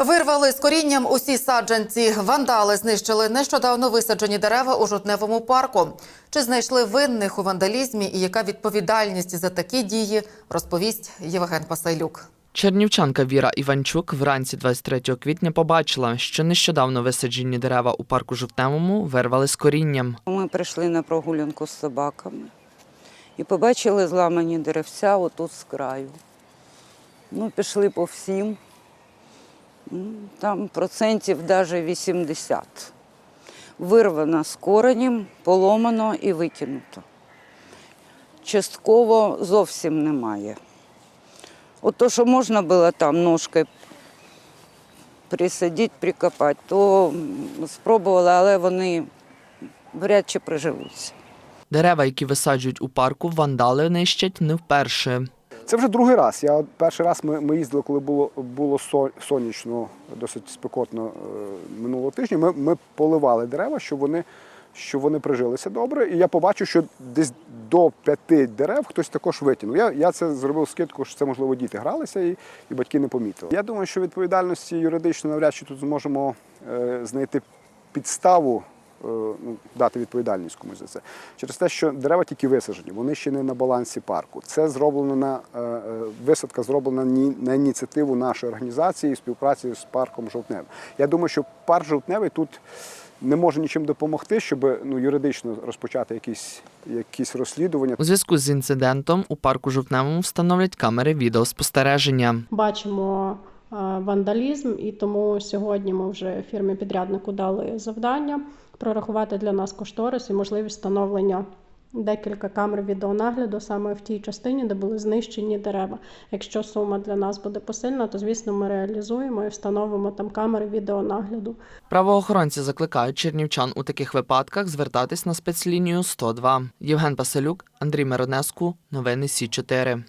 Вирвали з корінням усі саджанці. Вандали знищили нещодавно висаджені дерева у жовтневому парку. Чи знайшли винних у вандалізмі і яка відповідальність за такі дії, розповість Євген Пасайлюк. Чернівчанка Віра Іванчук вранці 23 квітня побачила, що нещодавно висаджені дерева у парку Жовтневому вирвали з корінням. Ми прийшли на прогулянку з собаками і побачили зламані деревця отут з краю. Ну, пішли по всім. Там процентів навіть 80. Вирвано з коренем, поломано і викинуто. Частково зовсім немає. От то, що можна було там ножкою присадити, прикопати, то м, спробувала, але вони вряд чи приживуться. Дерева, які висаджують у парку, вандали нищать не вперше. Це вже другий раз. Я перший раз ми, ми їздили, коли було, було со- сонячно, досить спекотно е, минулого тижня. Ми, ми поливали дерева, щоб вони, щоб вони прижилися добре. І я побачив, що десь до п'яти дерев хтось також витягнув. Я, я це зробив скидку, що це можливо діти гралися і, і батьки не помітили. Я думаю, що відповідальності юридично навряд чи тут зможемо е, знайти підставу. Е, Ну, дати відповідальність комусь за це через те, що дерева тільки висаджені, вони ще не на балансі парку. Це зроблено на е, е, висадка зроблена ні- на ініціативу нашої організації і співпраці з парком Жовтневий. Я думаю, що парк Жовтневий тут не може нічим допомогти, щоб ну юридично розпочати якісь, якісь розслідування. У зв'язку з інцидентом у парку Жовтневому встановлять камери відеоспостереження. бачимо вандалізм, і тому сьогодні ми вже фірмі підряднику дали завдання прорахувати для нас кошторис і можливість встановлення декілька камер відеонагляду саме в тій частині, де були знищені дерева. Якщо сума для нас буде посильна, то звісно ми реалізуємо і встановимо там камери відеонагляду. Правоохоронці закликають чернівчан у таких випадках звертатись на спецлінію 102. Євген Паселюк, Андрій Миронеску. Новини Сі 4